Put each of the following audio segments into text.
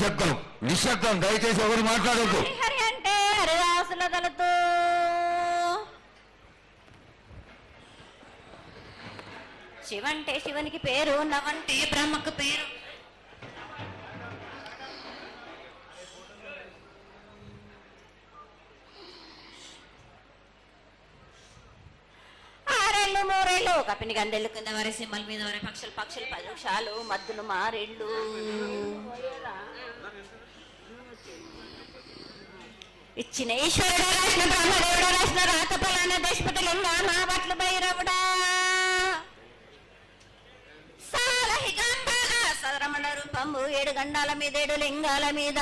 నిశ్శబ్దం. నిశ్శబ్దం. దయచేసి ఎవరు మాట్లాడద్దు. హరి అంటే హరిదాసుల కలుతూ శివంటే శివునికి పేరు నవంటే బ్రహ్మకు పేరు. ఆరేళ్ళు కపిని గండెళ్ళు కింద వారి సింహల మీద వరే పక్షులు పక్షులు పరుషాలు మద్దులు మారేళ్ళు. ఇచ్చిన ఈశ్వరుడు రాసిన బ్రహ్మదేవుడు రాసిన రాత మా బట్లు భైరవుడా. ఏడు గండాల మీద ఏడు లింగాల మీద.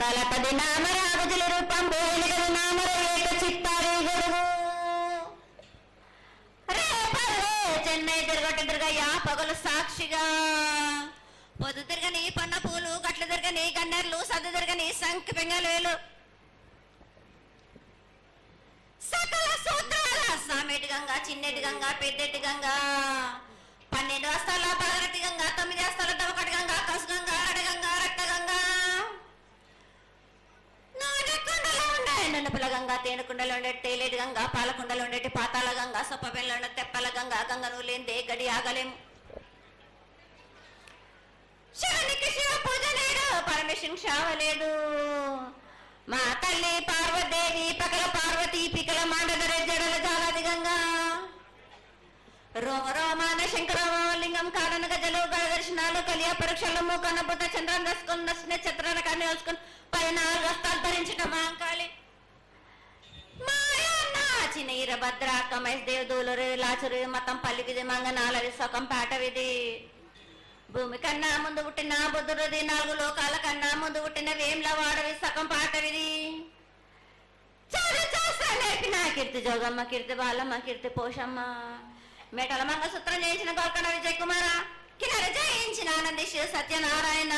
తలపది నామరాగుజుల రూపం ఎలుగలు నామరు ఏక చిత్తారి రేపల్లే చెన్నై తిరగట తిరగయ్యా పగలు సాక్షిగా. పొద్దు తిరగని పన్న పూలు గట్ల తిరగని గన్నెర్లు సద్దు తిరగని సంఖ పెంగలేలు. సకల సూత్రాల సామెటి గంగా చిన్నటి గంగా పెద్దటి గంగా. పన్నెండు వస్తాల పదరటి గంగా తొమ్మిది వస్తాల దవకటి గంగా కసు గంగా అడగంగా నాగకుండలో గంగ తేనుకుండలో గంగా ఉండే తేలేటి గంగా పాలకుండలో ఉండేటి పాతాల గంగ సొప్పబెల్లో ఉండే తెప్పల గంగా గంగ నువ్వు లేనిదే గడి ఆగలేము శివునికి శివ పూజ లేడు పరమేశ్వరుని శావలేడు మా తల్లి పార్వదేవి పకల పార్వతి పికల మాండదర జడల జాలాది గంగా. రోమ రోమాన శంకరమ లింగం కారణ గజలు దర్శనాలు కలియ పరీక్షలు మూకన్న బుద్ధ చంద్రం దసుకుని నచ్చిన చిత్రాల కానీ వేసుకుని పైన రస్తాలు ధరించడం మాంకాళి మాయన్న చిన్న భద్ర కమేష్ లాచురు మతం పల్లికిది మంగనాలది సొకం పాటవిది. భూమి కన్నా ముందు పుట్టిన బుద్ధుడిది నాలుగు లోకాల కన్నా ముందు పుట్టిన వేమ్ల వాడవి సగం పాటవిది నా కీర్తి జోగమ్మ కీర్తి బాలమ్మ కీర్తి పోషమ్మ. మేటల మంగసూత్రం చేయించిన గోల్కొండ విజయ్ కుమార కిన్నర జయించిన ఆనందిష్ సత్యనారాయణ.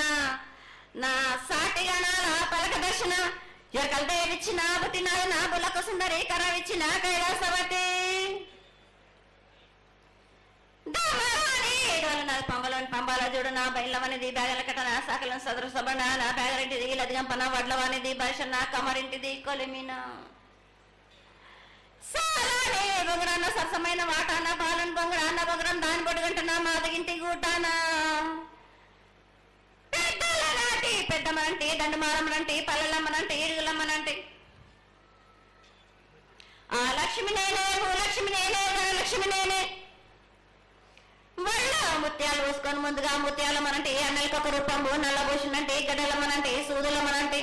నా సాటి గణాల పలక దర్శన ఎరకల దేవిచ్చిన పుట్టినాడు నా బులకు సుందరి కరవిచ్చిన కైలాసవతి పంబలోని పంబాల చూడు నా బయలవనిది బ్యాగల నా సకలం సదరు సబన నా బ్యాగరింటిది లదిగంపన వడ్లవానిది నా కమరింటిది కొలిమిన. బొంగరాన్న సరసమైన వాటాన బాలన్ బొంగరాన్న బొంగరం దాని బొడుగంటన మాదగింటి గూటాన. పెద్దల నాటి పెద్దమనంటి దండమారమ్మనంటి పల్లెలమ్మనంటి ఇరుగులమ్మనంటి ఆ లక్ష్మి నేనే భూలక్ష్మి నేనే ధనలక్ష్మి నేనే. వల్ల ముత్యాలు పోసుకొని ముందుగా ముత్యాల మనంటే అన్నలకి ఒక రూపంబు నల్లభూషణంటే గడ్డలమ్మనంటే సూదులమ్మనంటే.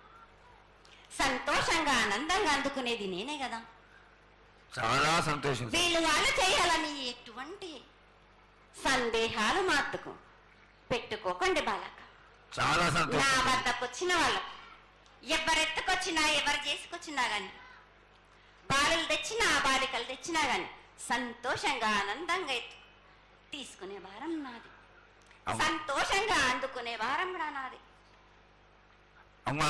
సంతోషంగా ఆనందంగా అందుకునేది నేనే కదా. చాలా సంతోషం వీళ్ళు వాళ్ళు చేయాలని ఎటువంటి సందేహాలు మాత్తుకు పెట్టుకోకండి బాలక చాలా నా వద్దకు వచ్చిన వాళ్ళు ఎవరెత్తుకొచ్చినా ఎవరు చేసుకొచ్చినా గాని బాలులు తెచ్చినా బాలికలు తెచ్చినా గాని సంతోషంగా ఆనందంగా తీసుకునే భారం నాది. సంతోషంగా అందుకునే భారం కూడా నాది. అమ్మా.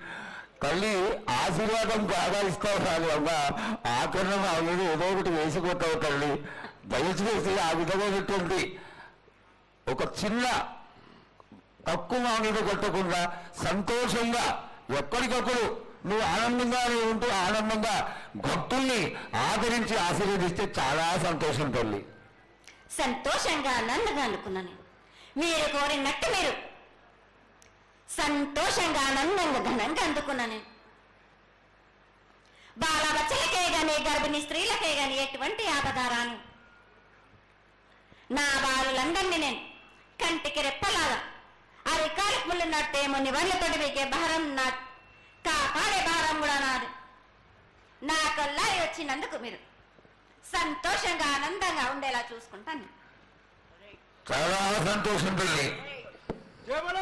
తల్లి ఆశీర్వాదం బాగా ఇస్తావు కాదు అమ్మా ఆకరణ ఏదో ఒకటి వేసుకుంటావు తల్లి. దయచేసి ఆ విధమైనటువంటి ఒక చిన్న తక్కువ మా కొట్టకుండా సంతోషంగా ఎప్పటికప్పుడు నువ్వు ఆనందంగానే ఉంటూ ఆనందంగా భక్తుల్ని ఆదరించి ఆశీర్వదిస్తే చాలా సంతోషం తల్లి. సంతోషంగా ఆనందంగా అనుకున్నాను. మీరు కోరినట్టు మీరు సంతోషంగా ఆనందంగా ఘనంగా అందుకున్నాను. నేను బాలబచ్చలకే గాని గర్భిణీ స్త్రీలకే గాని ఎటువంటి ఆపదారాను? నా బాలులందరినీ నేను కంటికి రెప్పలాగా అరికాలకు ముళ్ళు నట్టేమో నివర్లతోటి మీకే భారం నా కాపాడే భారం కూడా నాది. నా కల్లా వచ్చినందుకు మీరు సంతోషంగా ఆనందంగా ఉండేలా చూసుకుంటాను. చాలా సంతోషం తల్లి. জয় বলো